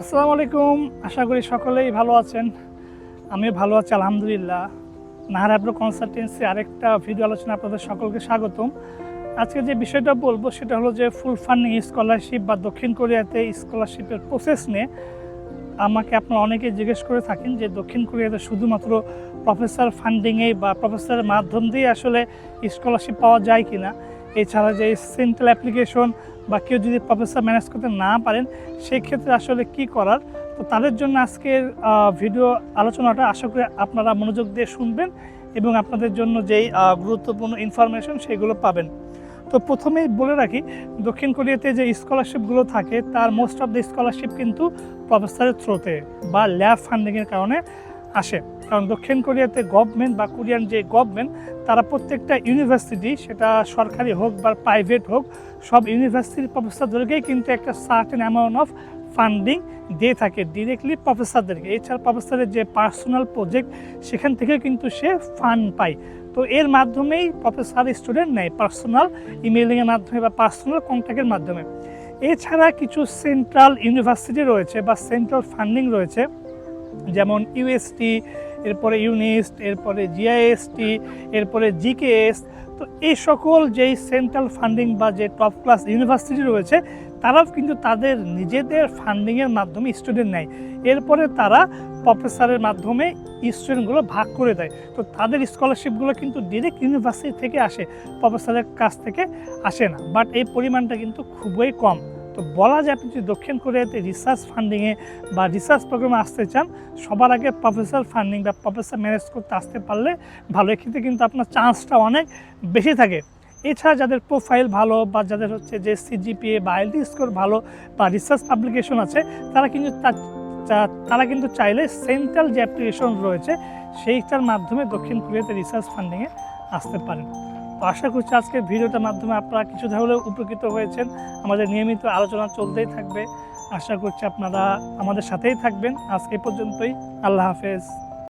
আসসালামু আলাইকুম। আশা করি সকলেই ভালো আছেন। আমি ভালো আছি, আলহামদুলিল্লাহ। নাহার কনসালটেন্সি আরেকটা ভিডিও আলোচনা আপনাদের সকলকে স্বাগতম। আজকে যে বিষয়টা বলব সেটা হলো যে ফুল ফান্ডিং স্কলারশিপ বা দক্ষিণ কোরিয়াতে স্কলারশিপের প্রসেস নিয়ে আমাকে আপনারা অনেকে জিজ্ঞেস করে থাকেন যে দক্ষিণ কোরিয়াতে শুধুমাত্র প্রফেসর ফান্ডিংয়ে বা প্রফেসরের মাধ্যম দিয়ে আসলে স্কলারশিপ পাওয়া যায় কি না এছাড়া যে সেন্ট্রাল অ্যাপ্লিকেশন বা কেউ যদি প্রফেসর ম্যানেজ করতে না পারেন সেই ক্ষেত্রে আসলে কি করার? তো তাদের জন্য আজকের ভিডিও আলোচনাটা আশা করি আপনারা মনোযোগ দিয়ে শুনবেন এবং আপনাদের জন্য যেই গুরুত্বপূর্ণ ইনফরমেশন সেগুলো পাবেন। তো প্রথমেই বলে রাখি, দক্ষিণ কোরিয়াতে যে স্কলারশিপগুলো থাকে, তার মোস্ট অফ দ্য স্কলারশিপ কিন্তু প্রফেসরের থ্রোতে বা ল্যাব ফান্ডিংয়ের কারণে আসে। কারণ দক্ষিণ কোরিয়াতে গভর্নমেন্ট বা কোরিয়ান যে গভর্নমেন্ট তারা প্রত্যেকটা ইউনিভার্সিটি সেটা সরকারি হোক বা প্রাইভেট হোক, সব ইউনিভার্সিটির প্রফেসরদেরকেই কিন্তু একটা সার্টেন অ্যামাউন্ট অফ ফান্ডিং দিয়ে থাকে ডিরেক্টলি প্রফেসরদেরকে এছাড়া প্রফেসরের যে পার্সোনাল প্রজেক্ট সেখান থেকে কিন্তু সে ফান্ড পায়। তো এর মাধ্যমেই প্রফেসর স্টুডেন্ট নেয় পার্সোনাল ইমেলিংয়ের মাধ্যমে বা পার্সোনাল কন্ট্যাক্টের মাধ্যমে। এছাড়া কিছু সেন্ট্রাল ইউনিভার্সিটি রয়েছে বা সেন্ট্রাল ফান্ডিং রয়েছে, যেমন ইউএসটি এরপরে ইউনিস্ট, এরপরে জিআইএসটি, এরপরে জিকেএস, তো এই সকল যেই সেন্ট্রাল ফান্ডিং বা যে টপ ক্লাস ইউনিভার্সিটি রয়েছে, তারাও কিন্তু তাদের নিজেদের ফান্ডিংয়ের মাধ্যমে স্টুডেন্ট নেয়। এরপরে তারা প্রফেসরের মাধ্যমে স্টুডেন্টগুলো ভাগ করে দেয়। তো তাদের স্কলারশিপগুলো কিন্তু ডিরেক্ট ইউনিভার্সিটি থেকে আসে, প্রফেসরের কাছ থেকে আসে না। বাট এই পরিমাণটা কিন্তু খুবই কম। তো বলা যায় আপনি যদি দক্ষিণ কোরিয়াতে রিসার্চ ফান্ডিংয়ে বা রিসার্চ প্রোগ্রামে আসতে চান, সবার আগে প্রফেসর ফান্ডিং বা প্রফেসর ম্যানেজ করতে আসতে পারলে ভালো। এক্ষেত্রে কিন্তু আপনার চান্সটা অনেক বেশি থাকে। এছাড়া যাদের প্রোফাইল ভালো বা যাদের হচ্ছে যে সিজিপিএ বা আইএলটি স্কোর ভালো বা রিসার্চ পাবলিকেশন আছে, তারা কিন্তু তারা কিন্তু চাইলে সেন্ট্রাল যে অ্যাপ্লিকেশন রয়েছে, সেইটার মাধ্যমে দক্ষিণ কোরিয়াতে রিসার্চ ফান্ডিংয়ে আসতে পারেন। তো আশা করছি আজকের ভিডিওটার মাধ্যমে আপনারা কিছু হলেও উপকৃত হয়েছেন। আমাদের নিয়মিত আলোচনা চলতেই থাকবে। আশা করছি আপনারা আমাদের সাথেই থাকবেন। আজকে পর্যন্তই। আল্লাহ হাফেজ।